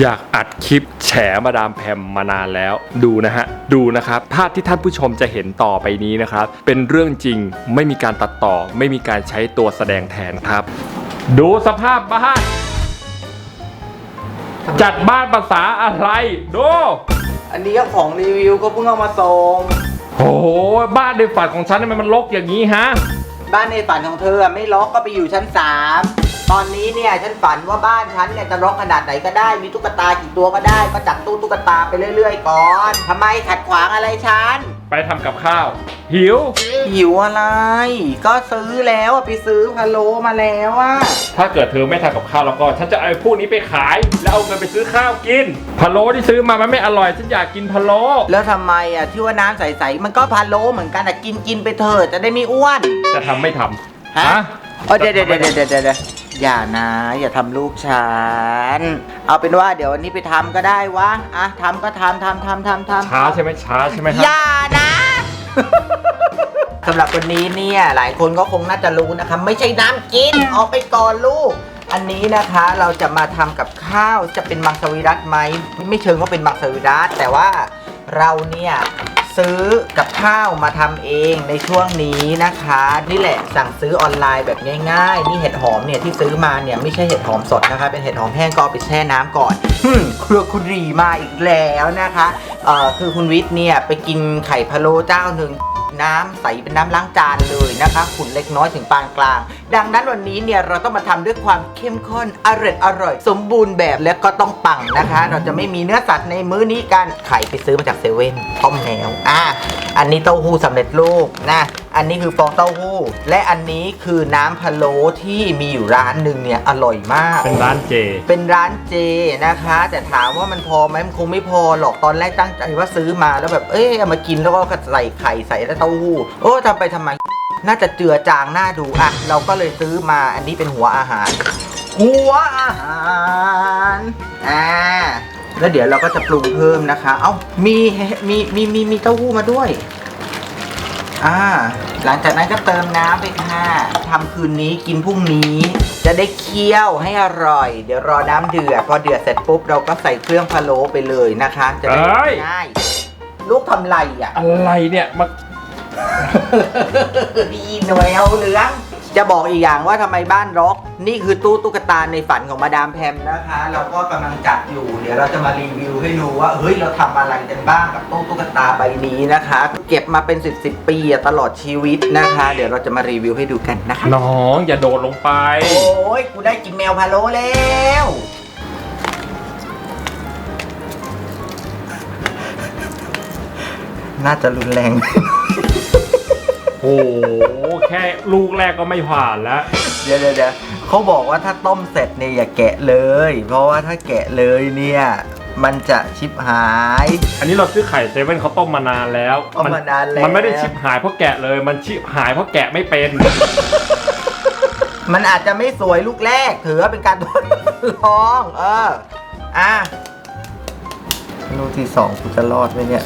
อยากอัดคลิปแฉมาดามแพมมานานแล้วดูนะฮะ ดูนะครับ ภาพที่ท่านผู้ชมจะเห็นต่อไปนี้นะครับ เป็นเรื่องจริงไม่มีการตัดต่อ ไม่มีการใช้ตัวแสดงแทนครับ ดูสภาพบ้าน จัดบ้านภาษาอะไร ดูอันนี้ก็ของรีวิวก็เพิ่งเอามาส่งโอ้โหบ้านในฝันของฉันทำไมมันรกอย่างนี้ฮะ บ้านในฝันของเธออะไม่ล็อกก็ไปอยู่ชั้น3 ตอนนี้เนี่ยฉันฝันว่าบ้านฉันเนี่ยจะล็อกขนาดไหนก็ได้มีตุ๊กตากี่ตัวก็ได้ ก็จัดตู้ตุ๊กตาไปเรื่อย ๆ ก่อนทำไมขัดขวางอะไรฉัน ไปทำกับข้าว หิว หิวอะไร ก็ซื้อแล้วอะไปซื้อพะโล้มาแล้วอะถ้าเกิดเธอไม่ทำกับข้าวแล้วก็ ฉันจะเอาพวกนี้ไปขาย แล้วเอาเงินไปซื้อข้าวกินพะโล้ที่ซื้อมามันไม่อร่อยฉันอยากกินพะโล้แล้วทำไมอะที่ว่าน้ำใสๆมันก็พะโล้เหมือนกันอะกินกินๆไปเถอะจะได้ไม่อ้วน จะทำไม่ทำฮะ เออเดี๋ยวเดี๋ยวเดี๋ยวเดี๋ยวเดี๋ยวเดี๋ยว อย่านะ อย่าทำลูกฉัน เอาเป็นว่าเดี๋ยววันนี้ไปทำก็ได้วะอะทำก็ทำทำทำทำทำช้าใช่ไหมช้าใช่ไหมคอรับย่านะ สำหรับวันนี้เนี่ยหลายคนก็คงน่าจะรู้นะคะ ไม่ใช่น้ำกินออกไปก่อนลูก อันนี้นะคะเราจะมาทำกับข้าวจะเป็นมังสวิรัตไหมไม่เชิงว่าเป็นมังสวิรัตแต่ว่าเราเนี่ย ซื้อกับข้าวมาทำเองในช่วงนี้นะคะ นี่แหละสั่งซื้อออนไลน์แบบง่ายๆ นี่เห็ดหอมเนี่ยที่ซื้อมาเนี่ยไม่ใช่เห็ดหอมสดนะคะ เป็นเห็ดหอมแห้งก็เอาไปแช่น้ำก่อนฮึครัวคุณรีมาอีกแล้วนะคะเอ่อคือคุณวิทย์เนี่ยไปกินไข่พะโล้เจ้าหนึ่ง น้ำใสเป็นน้ำล้างจานเลยนะคะขุ่นเล็กน้อยถึงปานกลาง ดังนั้นวันนี้เนี่ยเราต้องมาทำด้วยความเข้มข้นอร่อยอร่อย สมบูรณ์แบบและก็ต้องปังนะคะ เราจะไม่มีเนื้อสัตว์ในมื้อนี้กันไข่ไปซื้อมาจากเซเว่นต้มแล้วอะอันนี้เต้าหู้สำเร็จรูปนะ อันนี้คือฟองเต้าหู้ และอันนี้คือน้ำพะโล้ที่มีอยู่ร้านหนึ่งเนี่ยอร่อยมาก เป็นร้านเจ เป็นร้านเจนะคะ แต่ถามว่ามันพอไหมมันคงไม่พอหรอกตอนแรกตั้งใจว่าซื้อมาแล้วแบบเอ๊ะเอามากินแล้วก็ใส่ไข่ใส่แล้วเต้าหู้โอ้ทำไปทำไมน่าจะเจือจางน่าดูอะเราก็เลยซื้อมาอันนี้เป็นหัวอาหาร หัวอาหารอ่าแล้วเดี๋ยวเราก็จะปรุงเพิ่มนะคะ เอ้ามีมีมีมีมีเต้าหู้มาด้วย อ่า หลังจากนั้นก็เติมน้ำไปค่ะทำคืนนี้กินพรุ่งนี้ จะได้เคี่ยวให้อร่อย เดี๋ยวรอน้ำเดือด พอเดือดเสร็จปุ๊บเราก็ใส่เครื่องพะโล้ไปเลยนะคะ จะได้เอ้ย ง่ายลูกทำไรอะ อะไรเนี่ยมาดีหน่วยเอาเหลือง จะบอกอีกอย่างว่าทำไมบ้านรกนี่คือตู้ตุ๊กตาในฝันของมาดามแพมนะคะ เราก็กำลังจัดอยู่ เดี๋ยวเราจะมารีวิวให้ดูว่าเฮ้ยเราทำอะไรกันบ้างกับตู้ตุ๊กตาใบนี้นะคะ เก็บมาเป็น 10บสปีอะตลอดชีวิตนะคะ เดี๋ยวเราจะมารีวิวให้ดูกันนะคะ น้องอย่าโดดลงไป โอ้ยกูได้กินแมวพะโล้แล้วน่าจะรุนแรง โอ้โห แค่ลูกแรกก็ไม่ผ่านแล้วเดี๋ยวเดี๋ยวเดี๋ยวเขาบอกว่าถ้าต้มเสร็จเนี่ยอย่าแกะเลย เพราะว่าถ้าแกะเลยเนี่ย มันจะชิบหาย อันนี้เราซื้อไข่เซเว่นเขาต้มมานานแล้วต้มมานานแล้ว มันไม่ได้ชิบหายเพราะแกะเลย มันชิบหายเพราะแกะไม่เป็น มันอาจจะไม่สวยลูกแรก ถือว่าเป็นการทดลอง เออ อะลูกที่สองกูจะรอดไหมเนี่ย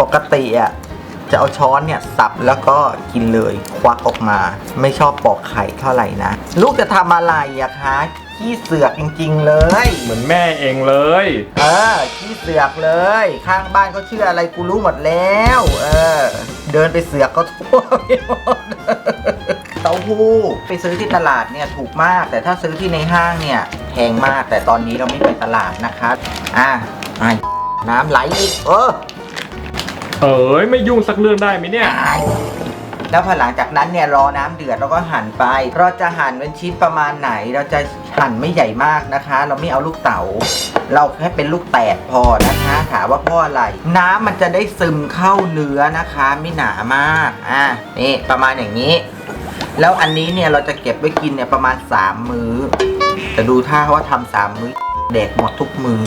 ปกติอะ จะเอาช้อนเนี่ยสับแล้วก็กินเลยควักออกมา ไม่ชอบปอกไข่เท่าไหร่นะ ลูกจะทำอะไรอะคะขี้เสือกจริง ๆ เลย เหมือนแม่เองเลย เออขี้เสือกเลย ข้างบ้านเขาเชื่ออะไรกูรู้หมดแล้ว เออ เดินไปเสือกก็ทั่วไปหมดเต้าหู้ไปซื้อที่ตลาดเนี่ยถูกมาก แต่ถ้าซื้อที่ในห้างเนี่ยแพงมากแต่ตอนนี้เราไม่ไปตลาดนะคะ อะอะน้ำไหลอีก เออ เอ๋ยไม่ยุ่งสักเรื่องได้ไหมเนี่ย แล้วพอหลังจากนั้นเนี่ยรอน้ำเดือดเราก็หั่นไป เราจะหั่นเป็นชิ้นประมาณไหน เราจะหั่นไม่ใหญ่มากนะคะ เราไม่เอาลูกเต๋า เราแค่เป็นลูกแตกพอนะคะ ถามว่าเพราะอะไร น้ำมันจะได้ซึมเข้าเนื้อนะคะ ไม่หนามากอะนี่ประมาณอย่างนี้ แล้วอันนี้เนี่ยเราจะเก็บไว้กินเนี่ยประมาณ 3 มื้อ แต่ดูท่าว่าทำสามมื้อแดกหมดทุกมื้อ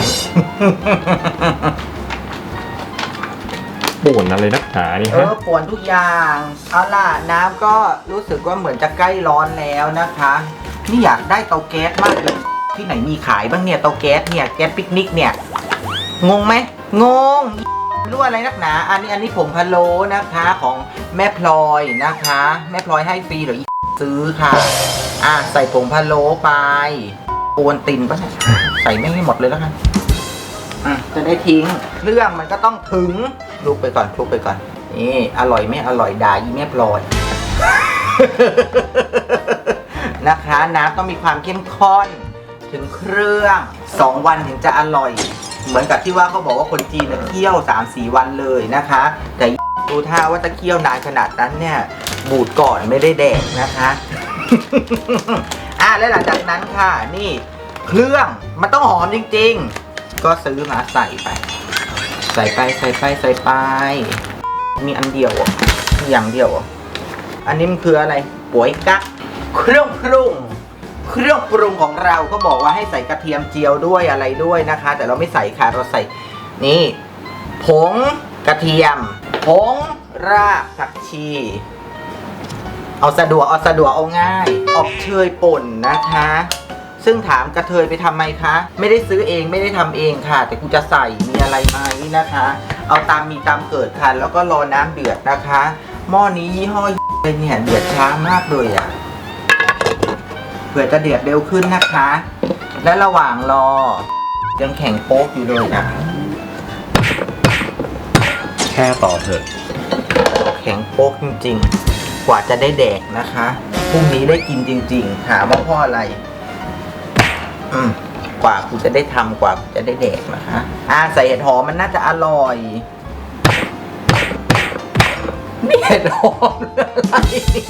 ป่วนอะไรนักหนานี่เอฮะอป่วนทุกอย่างเอาล่ะน้ำก็รู้สึกว่าเหมือนจะใกล้ร้อนแล้วนะคะ นี่อยากได้เตาแก๊สมากเลยที่ไหนมีขายบ้างเนี่ยเตาแก๊สเนี่ยแก๊สปิกนิกเนี่ยงงไหมงงรู้อะไรนักหนา อันนี้อันนี้ผงพะโล้นะคะของแม่พลอยนะคะ แม่พลอยให้ฟรีเหรืออีซื้อค่ะ อะใส่ผงพะโล้ไปโอนตินปะเนี่ยใส่ไม่ให้หมดเลยแล้วกัน อะจะได้ทิ้งเรื่องมันก็ต้องถึงลุกไปก่อนลุกไปก่อนนี่อร่อยไม่อร่อยด่าอีเมียพลอย นะคะ น้ำต้องมีความเข้มข้นถึงเครื่องสองวันถึงจะอร่อย เหมือนกับที่ว่าเขาบอกว่าคนจีนเนี่ยเคี่ยว3าสี่วันเลยนะคะ แต่ดูท่าว่าจะเคี่ยวนานขนาดนั้นเนี่ย บูดก่อนไม่ได้แดกนะคะ อะแล้วหลังจากนั้นค่ะนี่ เครื่องมันต้องหอมจริง ๆ ก็ซื้อมาใส่ไป ใส่ไปใส่ไปใส่ไป มีอันเดียวอมีอย่างเดียว อันนี้มันคืออะไรป๋วยกักเครื่องปรุงเครื่องปรุงของเราก็บอกว่าให้ใส่กระเทียมเจียวด้วยอะไรด้วยนะคะ แต่เราไม่ใส่ค่ะเราใส่นี่ ผงกระเทียม ผงรากผักชี เอาสะดวกเอาสะดวกเอาง่าย อบเชยป่นนะคะ ซึ่งถามกระเทยไปทำไมคะ ไม่ได้ซื้อเองไม่ได้ทำเองค่ะ แต่กูจะใส่มีอะไรไหมนะคะ เอาตามมีตามเกิดค่ะ แล้วก็รอน้ำเดือดนะคะ หม้อนี้ยี่ห้อเลยเนี่ยเดือดช้ามากเลยอะ่ะ เผื่อจะเดือดเร็วขึ้นนะคะ และระหว่างรอ ยังแข็งโป๊กอยู่เลยนะ แค่ต่อเถอะ แข็งโป๊กจริงๆ กว่าจะได้แดกนะคะ พรุ่งนี้ได้กินจริงๆ ถามว่าเพ่ออะไร อืมกว่ากูจะได้ทำกว่ากูจะได้แดกนะคะอ่าใส่เห็ดหอมมันน่าจะอร่อย นี่เห็ดหอมอะไรเนี่ย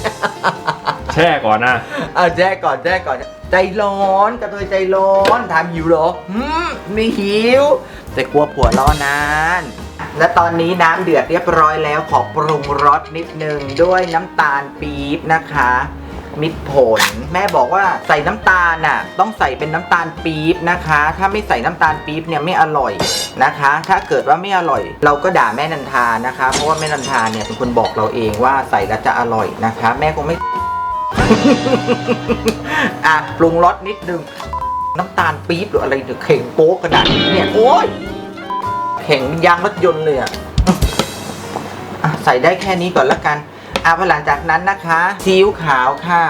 แช่ก่อนนะเอาแจ้ก่อนแจ้ก่อน ใจร้อนกระเทยใจร้อนถามหิวเหรอหืมไม่หิว แต่กลัวผัวร้อนนานและตอนนี้น้ำเดือดเรียบร้อยแล้วขอปรุงรสนิดนึงด้วยน้ำตาลปี๊บนะคะ มิตรผล แม่บอกว่าใส่น้ำตาลน่ะต้องใส่เป็นน้ำตาลปี๊บนะคะ ถ้าไม่ใส่น้ำตาลปี๊บเนี่ยไม่อร่อยนะคะ ถ้าเกิดว่าไม่อร่อย เราก็ด่าแม่นันทานะคะ เพราะว่าแม่นันทาเนี่ยเป็นคนบอกเราเองว่าใส่แล้วจะอร่อยนะคะ แม่คงไม่อะปรุงรสนิดนึงน้ำตาลปี๊บหรืออะไรเดี๋ยวเข่งโป๊กขนาดนี้เนี่ยโอ้ยเข่งยางรถยนต์เลยอะอะใส่ได้แค่นี้ก่อนละกัน อะพอหลังจากนั้นนะคะซีอิ๊วขาวค่ะ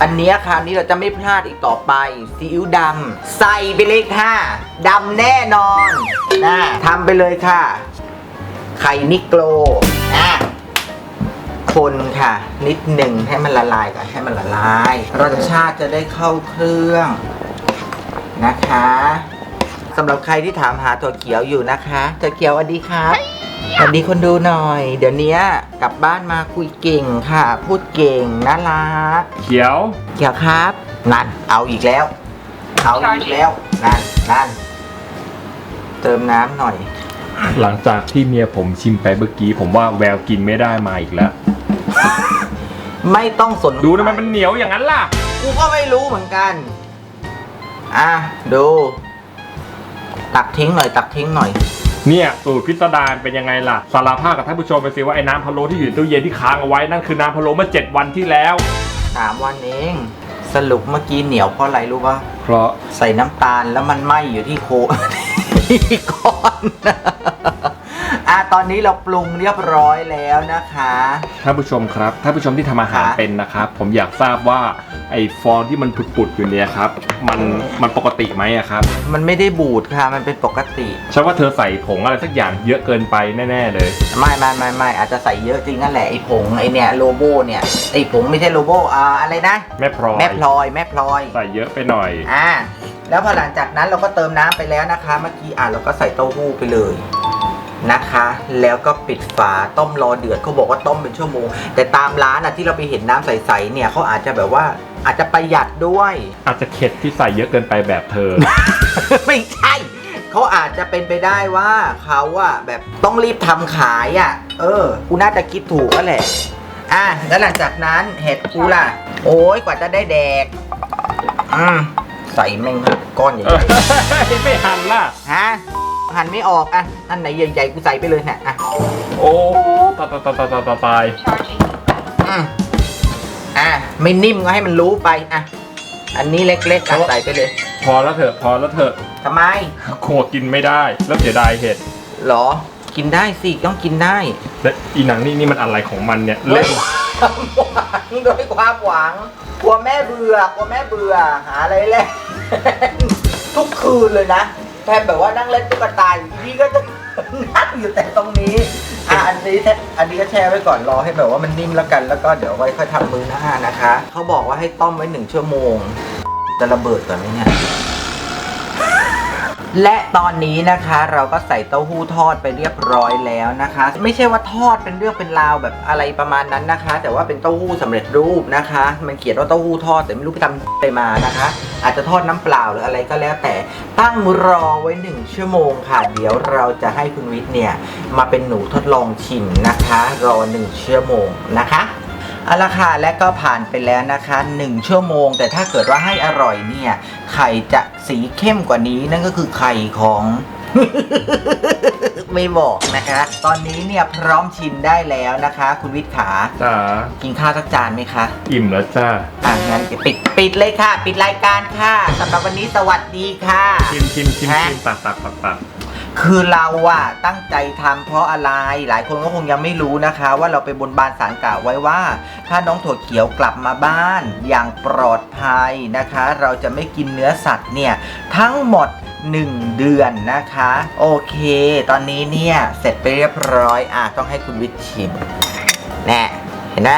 อันนี้คราวนี้เราจะไม่พลาดอีกต่อไปซีอิ๊วดำใส่ไปเลยค่ะดำแน่นอนนะทำไปเลยค่ะ ไข่นิโกรอะคนค่ะ นิดหนึ่งให้มันละลายก่อนให้มันละลายรสชาติจะได้เข้าเครื่องนะคะสำหรับใครที่ถามหาถั่วเขียวอยู่นะคะถั่วเขียวสวัสดีครับ สวัสดีคนดูหน่อย เดี๋ยวนี้กลับบ้านมาคุยเก่งค่ะ พูดเก่งน่ารักเขียวเขียวครับ นั่น เอาอีกแล้ว เอาอีกแล้ว นั่นนั่นเติมน้ำหน่อย หลังจากที่เมียผมชิมไปเมื่อกี้ ผมว่าแววกินไม่ได้มาอีกแล้ว ไม่ต้องสนดูทำไมมันเหนียวอย่างนั้นล่ะ กูก็ไม่รู้เหมือนกัน อะ ดู ตักทิ้งหน่อย ตักทิ้งหน่อย เนี่ยสูตรพิสดารเป็นยังไงล่ะสารภาพกับท่านผู้ชมไปสิว่าไอ้น้ำพะโล้ที่อยู่ในตู้เย็นที่ค้างเอาไว้นั่นคือน้ำพะโล้เมื่อ 7 วันที่แล้ว สามวันเอง สรุปเมื่อกี้เหนียวเพราะอะไรรู้ปะเพราะ ใส่น้ำตาลแล้วมันไหม้อยู่ที่โค ที่ก้อนอะ ตอนนี้เราปรุงเรียบร้อยแล้วนะคะ ท่านผู้ชมครับท่านผู้ชมที่ทำอาหารค่ะเป็นนะครับ ผมอยากทราบว่าไอ้ฟองที่มันปุดๆอยู่เนี่ยครับ มันมันปกติไหมอะครับมันไม่ได้บูดค่ะ มันเป็นปกติฉันว่าเธอใส่ผงอะไรสักอย่างเยอะเกินไปแน่ๆเลย ไม่ไม่ไม่ไม่อาจจะใส่เยอะจริงนั่นแหละไอ้ผงไอ้เนี่ยโลโบเนี่ยไอ้ผงไม่ใช่โลโบอ่าอะไรนะ แม่พลอยแม่พลอยแม่พลอย ใส่เยอะไปหน่อย อ่าแล้วพอหลังจากนั้นเราก็เติมน้ำไปแล้วนะคะ เมื่อกี้อะเราก็ใส่เต้าหู้ไปเลย นะคะ แล้วก็ปิดฝาต้มรอเดือดเขาบอกว่าต้มเป็นชั่วโมง แต่ตามร้านอะที่เราไปเห็นน้ำใสๆเนี่ยเขาอาจจะแบบว่าอาจจะประหยัดด้วย อาจจะเข็ดที่ใส่เยอะเกินไปแบบเธอ ไม่ใช่เขาอาจจะเป็นไปได้ว่าเขาอะแบบต้องรีบทำขายอะเออ กูน่าจะคิดถูกก็แหละ อะแล้วหลังจากนั้นเห็ดกูล่ะ โอ้ยกว่าจะได้แดก อืมใส่แม่งก้อนใหญ่ไม่หันล่ะ ๆฮะ หั่นไม่ออกอะอันไหนใหญ่ๆกูใส่ไปเลยเนี่ยอะโอ้ตายตายตายตายตายตายอืมอะไม่นิ่มก็ให้มันรู้ไปอะอันนี้เล็กๆอะใส่ไปเลยพอแล้วเถอะพอแล้วเถอะทำไมโคกินไม่ได้ แล้วเสียดายเห็ดหรอ กินได้สิต้องกินได้และอีหนังนี่นี่มันอะไรของมันเนี่ยเล่นความหวังด้วยความหวังกลัวแม่เบื่อกลัวแม่เบื่อหาอะไรเล่นทุกคืนเลยนะ แทนแบบว่านั่งเล่นตุ๊กตาอยู่ที่ก็จะนั่งอยู่แต่ตรงนี้อะอันนี้แทอันนี้ก็แช่ไว้ก่อนรอให้แบบว่ามันนิ่มแล้วกัน แล้วก็เดี๋ยวไว้ค่อยทำมือหน้านะคะ เขาบอกว่าให้ต้มไว้หนึ่งชั่วโมงจะระเบิดก่อนไหมเนี่ย และตอนนี้นะคะเราก็ใส่เต้าหู้ทอดไปเรียบร้อยแล้วนะคะ ไม่ใช่ว่าทอดเป็นเรื่องเป็นราวแบบอะไรประมาณนั้นนะคะ แต่ว่าเป็นเต้าหู้สำเร็จรูปนะคะ มันเขียนว่าเต้าหู้ทอดแต่ไม่รู้ไปทำไปมานะคะ อาจจะทอดน้ำเปล่าหรืออะไรก็แล้วแต่ตั้งรอไว้หนึ่งชั่วโมงค่ะ เดี๋ยวเราจะให้คุณวิทย์เนี่ยมาเป็นหนูทดลองชิมนะคะ รอหนึ่งชั่วโมงนะคะ เอาละค่ะและก็ผ่านไปแล้วนะคะ 1 ชั่วโมง แต่ถ้าเกิดว่าให้อร่อยเนี่ย ไข่จะสีเข้มกว่านี้นั่นก็คือไข่ของไม่บอกนะคะ ตอนนี้เนี่ยพร้อมชิมได้แล้วนะคะ คุณวิทย์ขาจ้ากินข้าวสักจานไหมคะ อิ่มแล้วจ้าอะงั้นปิดปิดเลยค่ะ ปิดรายการค่ะสำหรับวันนี้สวัสดีค่ะ ชิมชิมชิมฮะชิมตักตักตักตัก คือเราอะตั้งใจทำเพราะอะไร หลายคนก็คงยังไม่รู้นะคะ ว่าเราไปบนบานสารกล่าวไว้ว่า ถ้าน้องถั่วเขียวกลับมาบ้าน อย่างปลอดภัยนะคะ เราจะไม่กินเนื้อสัตว์เนี่ยทั้งหมด 1 เดือนนะคะ โอเค ตอนนี้เนี่ยเสร็จไปเรียบร้อยอะต้องให้คุณวิทย์ชิมแน่เห็นไหม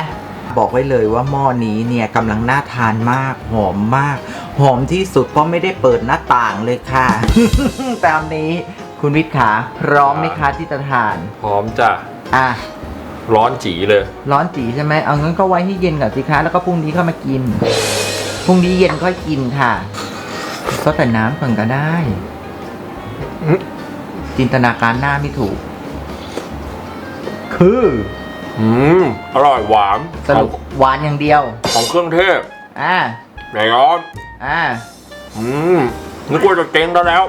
บอกไว้เลยว่าหม้อนี้เนี่ยกำลังน่าทานมากหอมมาก หอมที่สุดเพราะไม่ได้เปิดหน้าต่างเลยค่ะ ตามนี้ คุณวิทย์ขาพร้อมไหมคะที่จะทาน พร้อมจ้ะอะ ร้อนจีเลย ร้อนจีใช่ไหมเอางั้นก็ไว้ให้เย็นก่อนสิคะแล้วก็พรุ่งนี้เข้ามากิน พรุ่งนี้เย็นค่อยกินค่ะก็แต่น้ำก่อนก็ได้อืมจินตนาการหน้าไม่ถูก คือ อืม อร่อยหวานสรุปหวานอย่างเดียว ของเครื่องเทศ อ่าไหนร้อน อ่า อืมนึกว่าจะเจ๊งแล้วแล้ว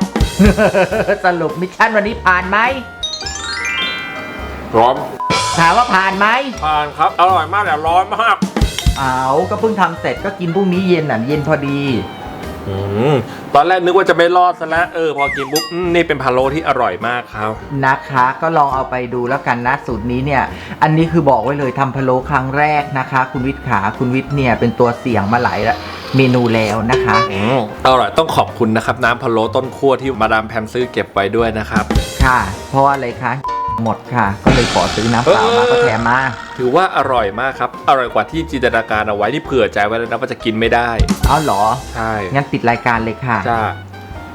สรุปมิชชั่นวันนี้ผ่านไหม ร้อนถามว่าผ่านไหมทานครับ อร่อยมากแต่ร้อนมากเอาก็เพิ่งทำเสร็จก็กินพรุ่งนี้เย็นอะเย็นพอดีอืมตอนแรกนึกว่าจะไม่รอดซะแล้วเออพอกินปุ๊บอืมนี่เป็นพะโล้ที่อร่อยมากครับ นะคะก็ลองเอาไปดูแล้วกันนะสูตรนี้เนี่ย อันนี้คือบอกไว้เลยทำพะโล้ครั้งแรกนะคะ คุณวิทย์ขาคุณวิทย์เนี่ยเป็นตัวเสี่ยงมาหลาย เมนูแล้วนะคะ อืมอร่อยต้องขอบคุณนะครับ น้ำพะโล้ต้นขั้วที่มาดามแพมซื้อเก็บไว้ด้วยนะครับ ค่ะ เพราะว่าอะไรคะ หมดค่ะ ก็เลยขอซื้อน้ำเปล่ามาเออก็แถมมา ถือว่าอร่อยมากครับ อร่อยกว่าที่จินตนาการเอาไว้ที่เผื่อใจไว้แล้วนะว่าจะกินไม่ได้ เอาเหรอ ใช่งั้นปิดรายการเลยค่ะ จ้า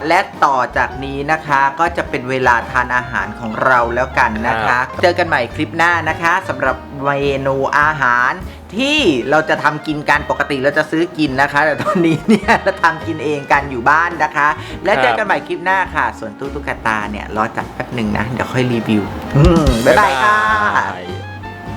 และต่อจากนี้นะคะก็จะเป็นเวลาทานอาหารของเราแล้วกันนะคะ เจอกันใหม่คลิปหน้านะคะสำหรับเมนูอาหาร ที่เราจะทำกินกันปกติเราจะซื้อกินนะคะ แต่ตอนนี้เนี่ยเราทำกินเองกันอยู่บ้านนะคะ แล้วเจอกันใหม่คลิปหน้าค่ะ ส่วนตู้ตุ๊กตาเนี่ยรอจัดแป๊บหนึ่งนะ เดี๋ยวค่อยรีวิว อืมบ๊ายบายค่ะ